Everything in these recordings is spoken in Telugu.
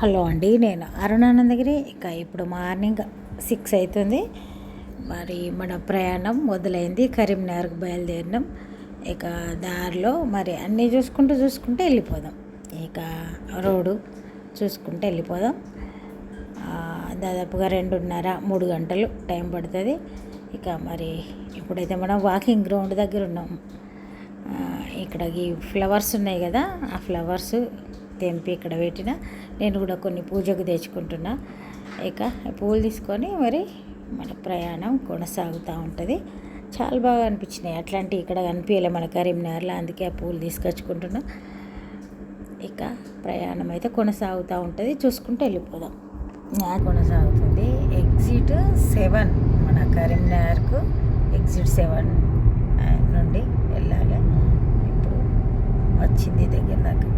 హలో అండి నేను అరుణానందగిరి. ఇక ఇప్పుడు మార్నింగ్ సిక్స్ అవుతుంది మరి మన ప్రయాణం మొదలైంది. కరీంనగర్కి బయలుదేరినాం. ఇక దారిలో మరి అన్నీ చూసుకుంటూ చూసుకుంటూ వెళ్ళిపోదాం. ఇక రోడ్డు చూసుకుంటూ వెళ్ళిపోదాం. దాదాపుగా రెండున్నర మూడు గంటలు టైం పడుతుంది. ఇక మరి ఇప్పుడైతే మనం వాకింగ్ గ్రౌండ్ దగ్గర ఉన్నాం. ఇక్కడ ఈ ఫ్లవర్స్ ఉన్నాయి కదా ఆ ఫ్లవర్స్ తెంపి ఇక్కడ పెట్టిన నేను కూడా కొన్ని పూజకు తెచ్చుకుంటున్నా. ఇక పూలు తీసుకొని మరి మన ప్రయాణం కొనసాగుతూ ఉంటుంది. చాలా బాగా అనిపించినాయి. అట్లాంటివి ఇక్కడ కనిపించలే మన కరీంనగర్లో అందుకే ఆ పూలు తీసుకొచ్చుకుంటున్నా. ఇక ప్రయాణం అయితే కొనసాగుతూ ఉంటుంది. చూసుకుంటూ వెళ్ళిపోదాం. నా కొనసాగుతుంది. ఎగ్జిట్ సెవెన్ మన కరీంనగర్కు. ఎగ్జిట్ సెవెన్ నుండి వెళ్ళాలి. ఇప్పుడు వచ్చింది దగ్గర దాకా.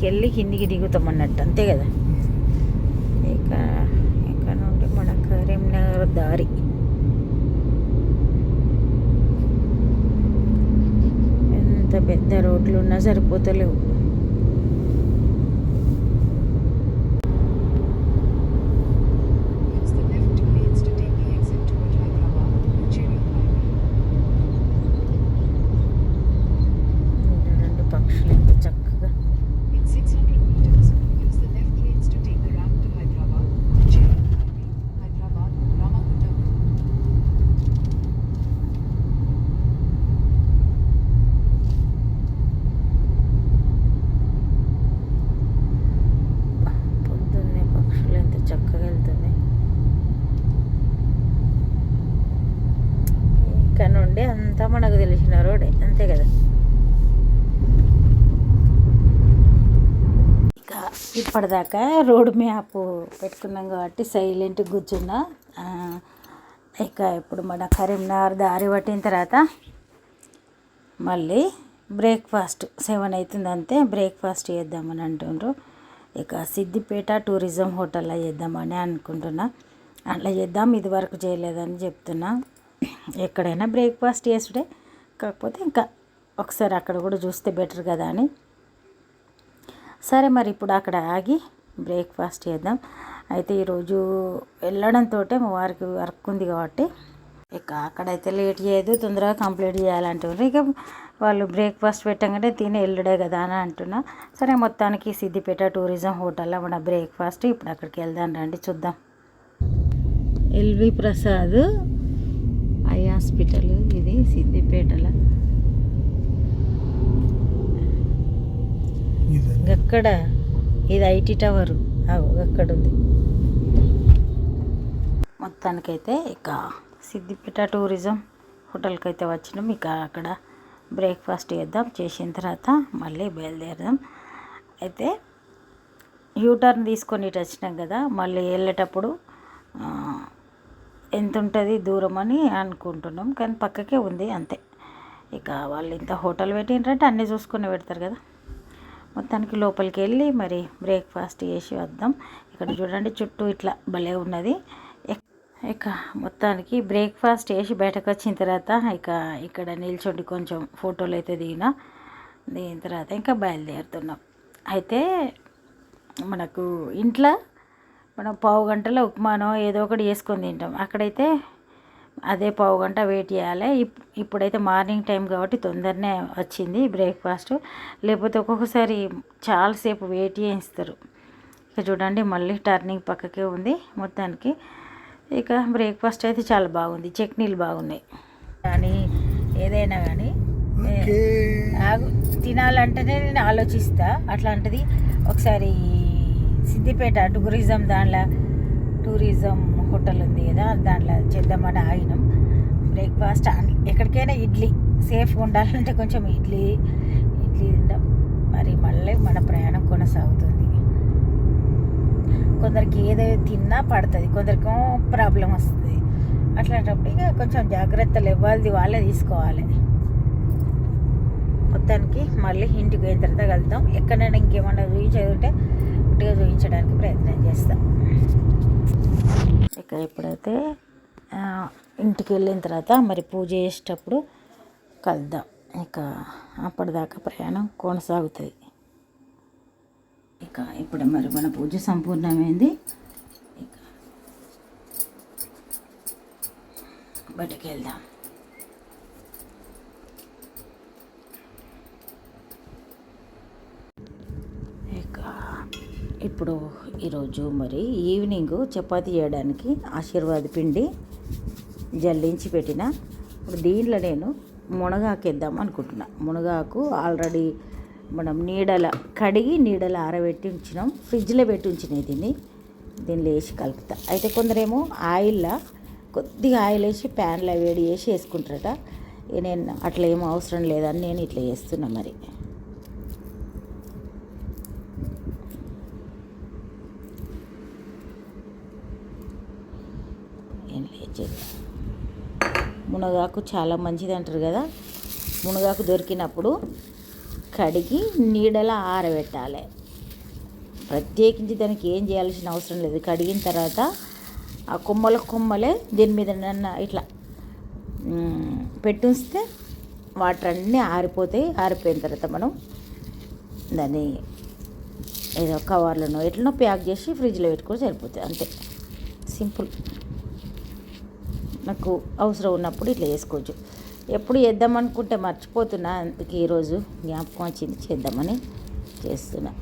పైకి వెళ్ళి కిందికి దిగుతాం అన్నట్టు అంతే కదా? ఇక ఇక్కడ నుండి మన కరీంనగర్ దారి. ఎంత పెద్ద రోడ్లు ఉన్నా సరిపోతలేవు. ఇక్కడ అంతా మనకు తెలిసిన రోడే అంతే కదా. ఇక ఇప్పటిదాకా రోడ్ మ్యాప్ పెట్టుకున్నాం కాబట్టి సైలెంట్ కూర్చున్నా. ఇక ఇప్పుడు మన కరీంనగర్ దారి పట్టిన తర్వాత మళ్ళీ బ్రేక్ఫాస్ట్ సెవెన్ అవుతుంది అంతే బ్రేక్ఫాస్ట్ చేద్దామని అంటుండ్రు. ఇక సిద్దిపేట టూరిజం హోటల్లో చేద్దామని అనుకుంటున్నా. అట్లా చేద్దాం ఇది వరకు చేయలేదని చెప్తున్నా. ఎక్కడైనా బ్రేక్ఫాస్ట్ చేసుడే కాకపోతే ఇంకా ఒకసారి అక్కడ కూడా చూస్తే బెటర్ కదా అని. సరే మరి ఇప్పుడు అక్కడ ఆగి బ్రేక్ఫాస్ట్ చేద్దాం. అయితే ఈరోజు వెళ్ళడంతో మా వారికి వర్క్ ఉంది కాబట్టి ఇక అక్కడైతే లేట్ చేయదు తొందరగా కంప్లీట్ చేయాలంటున్నారు ఇక వాళ్ళు బ్రేక్ఫాస్ట్ పెట్టగానే తిని వెళ్ళడే కదా అని అంటున్నా. సరే మొత్తానికి సిద్దిపేట టూరిజం హోటల్లో మన బ్రేక్ఫాస్ట్ ఇప్పుడు అక్కడికి వెళ్దాం రండి చూద్దాం. ఎల్వి ప్రసాద్ హాస్పిటల్ ఇది సిద్దిపేటలో. అక్కడ ఇది ఐటీ టవర్. అక్కడ ఉంది మొత్తానికైతే ఇక సిద్దిపేట టూరిజం హోటల్కి అయితే వచ్చినాం. ఇక అక్కడ బ్రేక్ఫాస్ట్ చేద్దాం. చేసిన తర్వాత మళ్ళీ బయలుదేరదాం. అయితే యూటర్న్ తీసుకొని ఇటు వచ్చినాం కదా మళ్ళీ వెళ్ళేటప్పుడు ఎంత ఉంటుంది దూరం అని అనుకుంటున్నాం కానీ పక్కకే ఉంది అంతే. ఇక వాళ్ళు ఇంత హోటల్ పెట్టిండ్రంటే అన్నీ చూసుకొని పెడతారు కదా. మొత్తానికి లోపలికి వెళ్ళి మరి బ్రేక్ఫాస్ట్ చేసి వద్దాం. ఇక్కడ చూడండి చుట్టూ ఇట్లా భలే ఉన్నది. ఇక మొత్తానికి బ్రేక్ఫాస్ట్ చేసి బయటకు వచ్చిన తర్వాత ఇక ఇక్కడ నిల్చోండి కొంచెం ఫోటోలు అయితే దిగిన దిగిన తర్వాత ఇంకా బయలుదేరుతున్నాం. అయితే మనకు ఇంట్లో మనం పావు గంటలో ఉప్మానో ఏదో ఒకటి చేసుకొని తింటాం. అక్కడైతే అదే పావు గంట వెయిట్ చేయాలి. ఇప్- ఇప్పుడైతే మార్నింగ్ టైం కాబట్టి తొందరనే వచ్చింది బ్రేక్ఫాస్ట్. లేకపోతే ఒక్కొక్కసారి చాలాసేపు వెయిట్ చేయిస్తారు. ఇక చూడండి మళ్ళీ టర్నింగ్ పక్కకే ఉంది మొత్తానికి. ఇక బ్రేక్ఫాస్ట్ అయితే చాలా బాగుంది. చట్నీలు బాగున్నాయి. కానీ ఏదైనా కానీ తినాలంటేనే నేను ఆలోచిస్తా. అట్లాంటిది ఒకసారి సిద్దిపేట టూరిజం దాంట్లో టూరిజం హోటల్ ఉంది కదా దాంట్లో చేద్దామని ఆగినాం. బ్రేక్ఫాస్ట్ ఎక్కడికైనా ఇడ్లీ సేఫ్గా ఉండాలంటే కొంచెం ఇడ్లీ ఇడ్లీ తింటాం మరి మళ్ళీ మన ప్రయాణం కొనసాగుతుంది. కొందరికి ఏదో తిన్నా పడుతుంది కొందరికి ప్రాబ్లం వస్తుంది. అట్లాంటప్పుడు ఇక కొంచెం జాగ్రత్తలు ఇవ్వాలి వాళ్ళే తీసుకోవాలి. మొత్తానికి మళ్ళీ ఇంటికి పోయిన తర్వాత కలుద్దాం. ఎక్కడైనా ఇంకేమన్నా రీచ్ ఉంటే ఇంటిగా చూపించడానికి ప్రయత్నం చేస్తాం. ఇక ఇప్పుడైతే ఇంటికి వెళ్ళిన తర్వాత మరి పూజ చేసేటప్పుడు కలుద్దాం. ఇక అప్పటిదాకా ప్రయాణం కొనసాగుతుంది. ఇక ఇప్పుడు మరి మన పూజ సంపూర్ణమైంది. ఇక బయటకు వెళ్దాం ఇక ఇప్పుడు ఈరోజు మరి ఈవినింగ్ చపాతీ చేయడానికి ఆశీర్వాద పిండి జల్లించి పెట్టిన. ఇప్పుడు దీంట్లో నేను మునగాకు వేద్దాం అనుకుంటున్నా. మునగాకు ఆల్రెడీ మనం నీడల కడిగి నీడల ఆరబెట్టి ఉంచినాం. ఫ్రిడ్జ్లో పెట్టి ఉంచినాయి దీన్ని. దీనిలో వేసి కలుపుతా. అయితే కొందరేమో ఆయిల్లో కొద్దిగా ఆయిల్ వేసి ప్యాన్లో వేడి చేసి వేసుకుంటారట. నేను అట్లా ఏం అవసరం లేదని నేను ఇట్లా చేస్తున్నా మరి. ఏం మునగాకు చాలా మంచిది అంటారు కదా. మునగాకు దొరికినప్పుడు కడిగి నీడలా ఆరబెట్టాలి. ప్రత్యేకించి దానికి ఏం చేయాల్సిన అవసరం లేదు. కడిగిన తర్వాత ఆ కొమ్మల కొమ్మలే దీని మీద ఇట్లా పెట్టుంచితే వాటర్ అన్నీ ఆరిపోతాయి. ఆరిపోయిన తర్వాత మనం దాన్ని ఏదో కవర్లను ఎట్లనో ప్యాక్ చేసి ఫ్రిడ్జ్లో పెట్టుకొని సరిపోతుంది. అంతే. సింపుల్. నాకు అవసరం ఉన్నప్పుడు ఇట్లా చేసుకోవచ్చు. ఎప్పుడు చేద్దామనుకుంటే మర్చిపోతున్నా అందుకే ఈరోజు జ్ఞాపకం వచ్చింది చేద్దామని చేస్తున్నా.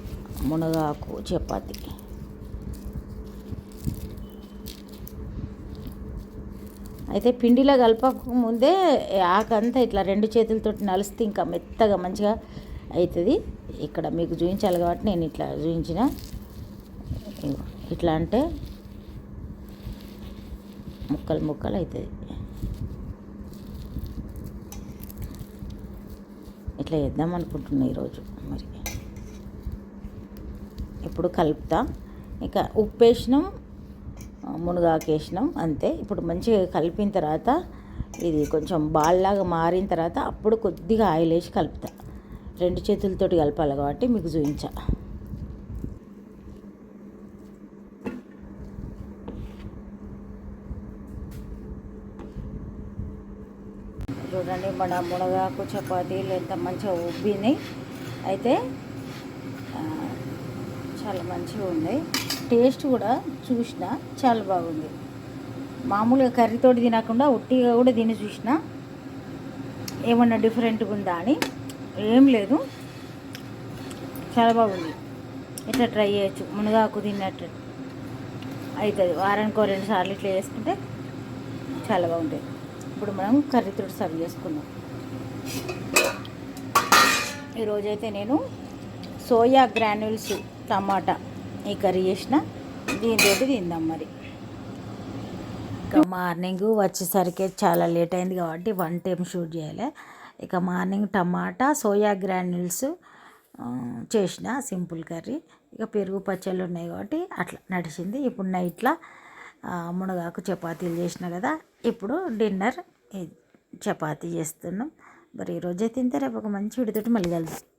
మునగాకు చపాతి. అయితే పిండిలో కలపక ముందే ఆకంతా ఇట్లా రెండు చేతులతో నలిస్తే ఇంకా మెత్తగా మంచిగా అవుతుంది ఇక్కడ మీకు చూపించాలి కాబట్టి నేను ఇట్లా చూపించిన. ఇట్లా అంటే ముక్కలు ముక్కలు అవుతుంది. ఇట్లా చేద్దాం అనుకుంటున్నా ఈరోజు మరి. ఇప్పుడు కలుపుతా. ఇక ఉప్పు వేసినాం మునగాకు వేసినాం అంతే. ఇప్పుడు మంచిగా కలిపిన తర్వాత ఇది కొంచెం బాల్లాగా మారిన తర్వాత అప్పుడు కొద్దిగా ఆయిల్ వేసి కలుపుతా. రెండు చేతులతోటి కలపాలి కాబట్టి మీకు చూపించా చూడండి మన మునగాకు చపాతీలు ఎంత మంచిగా ఉబ్బినాయి. అయితే చాలా మంచిగా ఉన్నాయి టేస్ట్ కూడా చూసిన చాలా బాగుంది. మామూలుగా కర్రీతోటి తినకుండా ఉట్టిగా కూడా తిని చూసిన. ఏమన్నా డిఫరెంట్గా ఉందా అని ఏం లేదు. చాలా బాగుంది. ఇట్లా ట్రై చేయొచ్చు. మునగాకు తిన్నట్టు అవుతుంది వారానికి రెండు సార్లు ఇట్లా చేసుకుంటే చాలా బాగుంటుంది. ఇప్పుడు మనం కర్రీతో సర్వ్ చేసుకుందాం. ఈరోజైతే నేను సోయా గ్రాన్యూల్స్ టమాటా ఈ కర్రీ చేసిన దీంతో తిందాం మరి. ఇక మార్నింగ్ వచ్చేసరికి చాలా లేట్ అయింది కాబట్టి వన్ టైం షూట్ చేయాలి. ఇక మార్నింగ్ టమాటా సోయా గ్రాన్యూల్స్ చేసిన సింపుల్ కర్రీ. ఇక పెరుగు పచ్చళ్ళు ఉన్నాయి కాబట్టి అట్లా నడిచింది. ఇప్పుడు నైట్లో మునగాకు చపాతీలు చేసిన కదా. ఇప్పుడు డిన్నర్ చపాతీ చేస్తున్నాం. మరి ఈరోజే తింటే రేపు ఒక మంచి విడితోటి మళ్ళీ కలుస్తాం